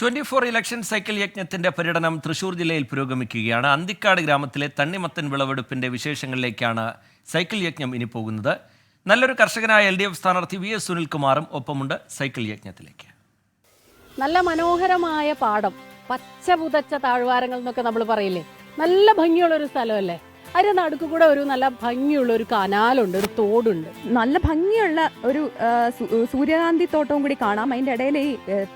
Twenty four election cycle യജ്ഞത്തിന്റെ പര്യടനം തൃശൂർ ജില്ലയിൽ പുരോഗമിക്കുകയാണ്. അന്തിക്കാട് ഗ്രാമത്തിലെ തണ്ണിമത്തൻ വിളവെടുപ്പിന്റെ വിശേഷങ്ങളിലേക്കാണ് സൈക്കിൾ യജ്ഞം ഇനി പോകുന്നത്. നല്ലൊരു കർഷകനായ എൽ ഡി എഫ് സ്ഥാനാർത്ഥി വി എസ് സുനിൽകുമാറും ഒപ്പമുണ്ട് സൈക്കിൾ യജ്ഞത്തിലേക്ക്. നല്ല മനോഹരമായ പാടം പച്ച പുതച്ച താഴ്വാരങ്ങൾ എന്നൊക്കെ നമ്മൾ പറയില്ലേ? നല്ല ഭംഗിയുള്ള ഒരു സ്ഥലമല്ലേ? അതിന്റെ നടുക്ക് കൂടെ ഒരു നല്ല ഭംഗിയുള്ള ഒരു കനാലുണ്ട് ഒരു തോടുണ്ട്. നല്ല ഭംഗിയുള്ള ഒരു സൂര്യകാന്തി തോട്ടവും കൂടി കാണാം. അതിന്റെ ഇടയിൽ ഈ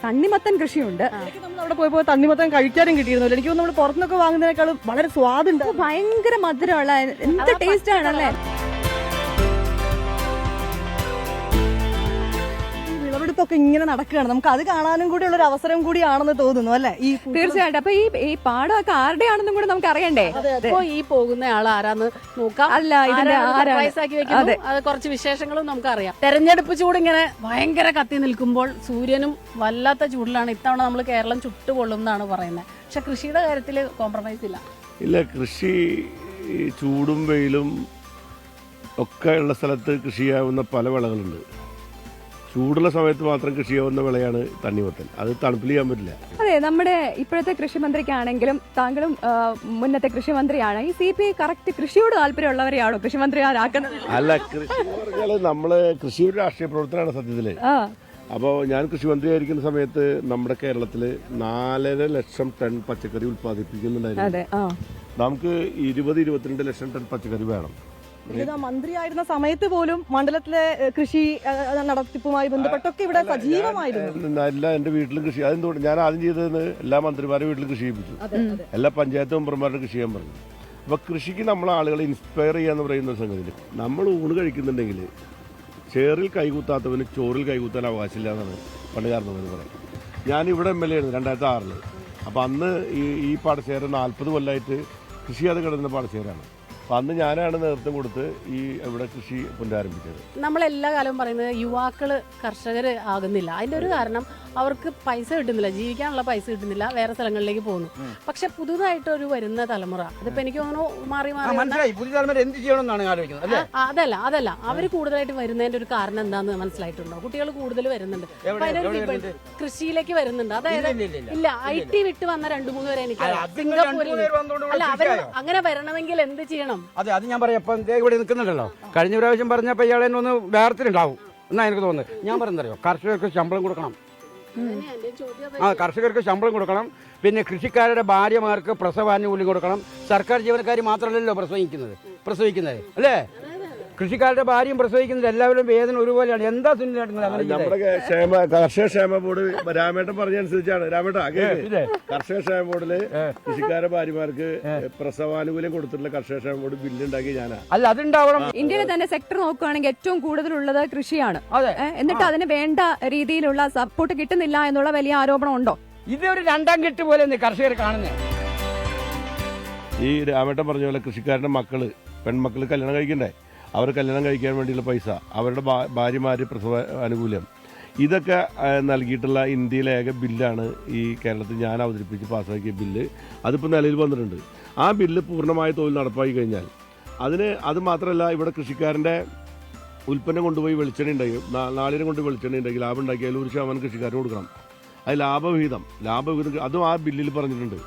തണ്ണിമത്തൻ കൃഷിയുണ്ട്. നമ്മൾ അവിടെ പോയപ്പോൾ തണ്ണിമത്തൻ കഴിക്കാനും കിട്ടിയിരുന്നില്ല. എനിക്ക് നമ്മൾ പുറത്തുനിന്നൊക്കെ വാങ്ങുന്നതിനേക്കാളും വളരെ സ്വാദുണ്ട് ഭയങ്കര മധുരമുള്ള എന്ത് ടേസ്റ്റ് ആണല്ലേ? ഈ ഇങ്ങനെ നടക്കുകയാണ്. നമുക്ക് അത് കാണാനും കൂടി ഉള്ള ഒരു അവസരം കൂടിയാണെന്ന് തോന്നുന്നു അല്ലെ? ഈ തീർച്ചയായിട്ടും. അപ്പൊ ഈ ഈ പാടമൊക്കെ ആരുടെയാണെന്നും കൂടെ നമുക്ക് അറിയണ്ടേ അപ്പൊ ഈ പോകുന്ന ആൾ ആരാന്ന് നോക്കാം. അല്ല ഇതിന്റെ ആക്കി. അതെ. കുറച്ച് വിശേഷങ്ങളും നമുക്ക് അറിയാം തെരഞ്ഞെടുപ്പ് ചൂട് ഇങ്ങനെ ഭയങ്കര കത്തി നിൽക്കുമ്പോൾ സൂര്യനും വല്ലാത്ത ചൂടിലാണ് ഇത്തവണ നമ്മൾ കേരളം ചുട്ടുപൊള്ളും എന്നാണ് പറയുന്നത്. പക്ഷെ കൃഷിയുടെ കാര്യത്തിൽ കോംപ്രമൈസ് ഇല്ല. ഇല്ല കൃഷി ഈ ചൂടും വെയിലും ഒക്കെ ഉള്ള സ്ഥലത്ത് കൃഷി ചെയ്യാവുന്ന പല വിളകളുണ്ട്. ചൂടുള്ള സമയത്ത് മാത്രം കൃഷി ചെയ്യാവുന്ന വിളയാണ് തണ്ണിമത്തൻ. അത് തണുപ്പിൽ ചെയ്യാൻ പറ്റില്ല. അതെ നമ്മുടെ ഇപ്പോഴത്തെ കൃഷിമന്ത്രിക്കാണെങ്കിലും താങ്കളും മുന്നത്തെ കൃഷിമന്ത്രിയാണ്. ഈ സി പി കറക്റ്റ് കൃഷിയോട് താല്പര്യമുള്ളവരെയാണോ കൃഷിമന്ത്രിമാരാക്കുന്നത്? അല്ല കൃഷി എന്ന് നമ്മൾ കൃഷി ഒരു രാഷ്ട്രീയ പ്രവർത്തനമാണ് സത്യത്തിൽ. അപ്പോൾ ഞാൻ കൃഷിമന്ത്രിയായിരിക്കുന്ന സമയത്ത് നമ്മുടെ കേരളത്തിൽ നാലര ലക്ഷം ടൺ പച്ചക്കറി ഉൽപ്പാദിപ്പിക്കുന്നുണ്ടായിരുന്നു. നമുക്ക് ഇരുപത് ഇരുപത്തിരണ്ട് ലക്ഷം ടൺ പച്ചക്കറി വേണം. മന്ത്രിയായിരുന്ന സമയത്ത് പോലും മണ്ഡലത്തിലെ കൃഷി നടത്തിപ്പുമായി ബന്ധപ്പെട്ടൊക്കെ ഇവിടെ സജീവമായിരുന്നു. എല്ലാ എന്റെ വീട്ടിലും കൃഷി അതെന്തുകൊണ്ട് ഞാൻ ആദ്യം ചെയ്തതെന്ന് എല്ലാ മന്ത്രിമാരും വീട്ടിലും കൃഷി ചെയ്യിപ്പിച്ചു. അതെ അതെ. എല്ലാ പഞ്ചായത്ത് മെമ്പർമാരുടെ കൃഷി ചെയ്യാൻ പറഞ്ഞു. അപ്പൊ കൃഷിക്ക് നമ്മൾ ആളുകളെ ഇൻസ്പയർ ചെയ്യാന്ന് പറയുന്ന സംഗതി സംഗതിയിൽ നമ്മൾ ഊണ് കഴിക്കുന്നുണ്ടെങ്കിൽ ചേറിൽ കൈകൂത്താത്തവന് ചോറിൽ കൈകൂത്താൻ അവകാശമില്ല എന്നാണ് പണ്ട് കാരണവർ പറയും ഞാൻ ഇവിടെ എം എൽ എ ആയിരുന്നു രണ്ടായിരത്തി ആറിൽ അപ്പോൾ അന്ന് ഈ ഈ പാടശേര നാൽപ്പത് കൊല്ലമായിട്ട് കൃഷി ചെയ്യാതെ കിടന്ന പാടശേരാണ് അന്ന് ഞാനാണ് നേതൃത്വം കൊടുത്ത് ഈ ഇവിടെ കൃഷി പുനരാരംഭിച്ചത്. നമ്മൾ എല്ലാ കാലവും പറയുന്നത് യുവാക്കൾ കർഷകർ ആകുന്നില്ല. അതിന്റെ ഒരു കാരണം അവർക്ക് പൈസ കിട്ടുന്നില്ല. ജീവിക്കാനുള്ള പൈസ കിട്ടുന്നില്ല. വേറെ സ്ഥലങ്ങളിലേക്ക് പോകുന്നു. പക്ഷെ പുതുതായിട്ട് ഒരു വരുന്ന തലമുറ അതിപ്പോ എനിക്ക് തോന്നുന്നു മാറി മാറി മനസ്സിലായി. പുതിയ തലമുറ എന്ത് ചെയ്യണമെന്നാണ് ആലോചിക്കുന്നത് അല്ലേ? അതല്ല അതല്ല. അവർ കൂടുതലായിട്ട് വരുന്നതിന്റെ ഒരു കാരണം എന്താന്ന് മനസ്സിലായിട്ടുണ്ടോ? കുട്ടികൾ കൂടുതൽ വരുന്നുണ്ട്. അപ്പൊ അതിനൊരു കൃഷിയിലേക്ക് വരുന്നുണ്ട്. അതായത് ഇല്ല, ഐ ടി വിട്ട് വന്ന രണ്ടു മൂന്ന് പേരെ എനിക്ക് സിംഗപ്പൂരിൽ അല്ല അവർ അങ്ങനെ വരണമെങ്കിൽ എന്ത് ചെയ്യണം? അതെ അത് ഞാൻ പറയാം. ഇവിടെ നിൽക്കുന്നുണ്ടല്ലോ. കഴിഞ്ഞ പ്രാവശ്യം പറഞ്ഞപ്പോൾ ഇയാളെ ഒന്ന് വേർത്തിലുണ്ടാവും എന്നാ എനിക്ക് തോന്നുന്നത്? ഞാൻ പറയുന്നറിയോ കർഷകർക്ക് ശമ്പളം കൊടുക്കണം. ആ കർഷകർക്ക് ശമ്പളം കൊടുക്കണം. പിന്നെ കൃഷിക്കാരുടെ ഭാര്യമാർക്ക് പ്രസവാനുകൂല്യം കൊടുക്കണം. സർക്കാർ ജീവനക്കാർ മാത്രമല്ലല്ലോ പ്രസവിക്കുന്നത്. പ്രസവിക്കുന്നത്. അല്ലേ? കൃഷിക്കാരുടെ ഭാര്യയും പ്രസവിക്കുന്നത് എല്ലാവരും വേദന ഒരുപോലെയാണ്. എന്താ? നമ്മുടെ ക്ഷേമ കർഷക ക്ഷേമ ബോർഡ് രാമേട്ടൻ പറഞ്ഞനുസരിച്ചാണ് രാമേട്ട? കർഷക ക്ഷേമ ബോർഡിൽ കൃഷിക്കാരുടെ ഭാര്യമാർക്ക് പ്രസവാനുകൂല്യം കൊടുത്തിട്ടുള്ള കർഷക ക്ഷേമ ബോർഡ് ബില്ല് ഉണ്ടാക്കി ഞാനാ. അല്ല അതുണ്ടാവണം. ഇന്ത്യയിലെ തന്നെ സെക്ടർ നോക്കുകയാണെങ്കിൽ ഏറ്റവും കൂടുതലുള്ളത് കൃഷിയാണ്. അതെ. എന്നിട്ട് അതിന് വേണ്ട രീതിയിലുള്ള സപ്പോർട്ട് കിട്ടുന്നില്ല എന്നുള്ള വലിയ ആരോപണം ഉണ്ടോ? ഇതൊരു രണ്ടാം കെട്ട് പോലെ കർഷകർ കാണുന്നത് ഈ രാമേട്ടൻ പറഞ്ഞ പോലെ കൃഷിക്കാരുടെ മക്കൾ പെൺമക്കൾ കല്യാണം കഴിക്കണ്ടേ? അവർ കല്യാണം കഴിക്കാൻ വേണ്ടിയുള്ള പൈസ അവരുടെ ഭാര്യമാർ പ്രസവ ആനുകൂല്യം. ഇതൊക്കെ നൽകിയിട്ടുള്ള ഇന്ത്യയിലെ ഏക ബില്ലാണ് ഈ കേരളത്തിൽ ഞാൻ അവതരിപ്പിച്ച് പാസ്സാക്കിയ ബില്ല്. അതിപ്പോൾ നിലയിൽ വന്നിട്ടുണ്ട്. ആ ബില്ല് പൂർണമായ തൊഴിൽ നടപ്പാക്കി കഴിഞ്ഞാൽ അതിന് അത് മാത്രമല്ല ഇവിടെ കൃഷിക്കാരന്റെ ഉൽപ്പന്നം കൊണ്ടുപോയി വെളിച്ചെണ്ണ ഉണ്ടെങ്കിൽ നാളിനെ കൊണ്ട് വെളിച്ചെണ്ണ ഉണ്ടെങ്കിൽ ലാഭം ഉണ്ടാക്കിയാൽ ഒരു ശതമാനം കൃഷിക്കാരന് കൊടുക്കണം. അത് ലാഭവിഹിതം. ലാഭവിഹിതം അതും ആ ബില്ലിൽ പറഞ്ഞിട്ടുണ്ട്.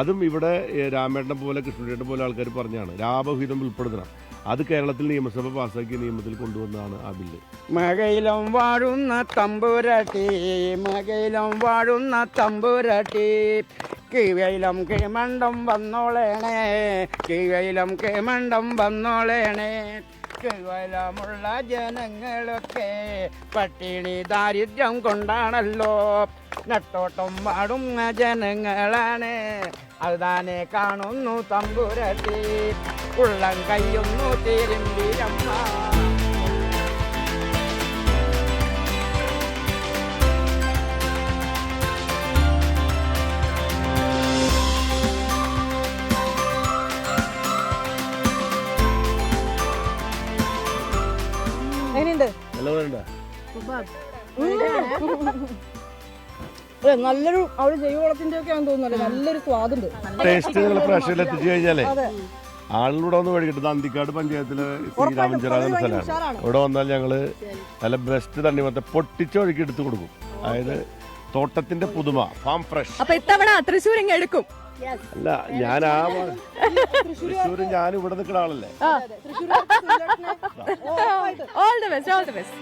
അതും ഇവിടെ രാമേട്ടനെ പോലെ കൃഷ്ണേട്ടനെ പോലെ ആൾക്കാർ പറഞ്ഞാണ് ലാഭവിഹിതം ഉൾപ്പെടുത്തണം. അത് കേരളത്തിൽ നിയമസഭ പാസ്സാക്കിയ നിയമത്തിൽ കൊണ്ടുവന്നതാണ് ആ ബില്ല്. മകയിലും വാഴുന്ന തമ്പുരട്ടി മകയിലും വാഴുന്ന തമ്പുരട്ടി. കിഴയിലും കിഴമണ്ടം വന്നോളേണേ കിഴയിലും കിഴമണ്ടം വന്നോളേണേ. കീവയിലുമുള്ള ജനങ്ങളൊക്കെ പട്ടിണി ദാരിദ്ര്യം കൊണ്ടാണല്ലോ. നട്ടോട്ടം വാടുന്ന ജനങ്ങളാണ്. അതാനെ കാണുന്നു തമ്പുരട്ടി. ഉള്ളം കയ്യൊന്നു തിരുമ്പിയമ്മ നല്ലൊരു അവർ ജൈവവളത്തിന്റെ ഒക്കെ ആണെന്ന് തോന്നുന്നു നല്ലൊരു സ്വാദുണ്ട്. ടേസ്റ്റ് നിങ്ങൾ പ്രഷറിൽ എത്തിച്ചു കഴിഞ്ഞാലേ. ആളിലൂടെ ഒന്ന് മേടിക്കട്ടെ അന്തിക്കാട് പഞ്ചായത്തിലെ ശ്രീരാമഞ്ചിറ എന്ന സ്ഥലമാണ്. ഇവിടെ വന്നാൽ ഞങ്ങൾ നല്ല ബെസ്റ്റ് പൊട്ടിച്ച വഴിക്ക് എടുത്തു കൊടുക്കും. അതായത് തോട്ടത്തിന്റെ പുതുമ ഫാം ഫ്രഷ് അപ്പൊ ഇത്തവണ തൃശ്ശൂർ ഇങ്ങ് എടുക്കും. അല്ല ഞാൻ ആ തൃശ്ശൂർ ഞാൻ ഇവിടെ നിൽക്കുന്ന ആളല്ലേ? All the best all the best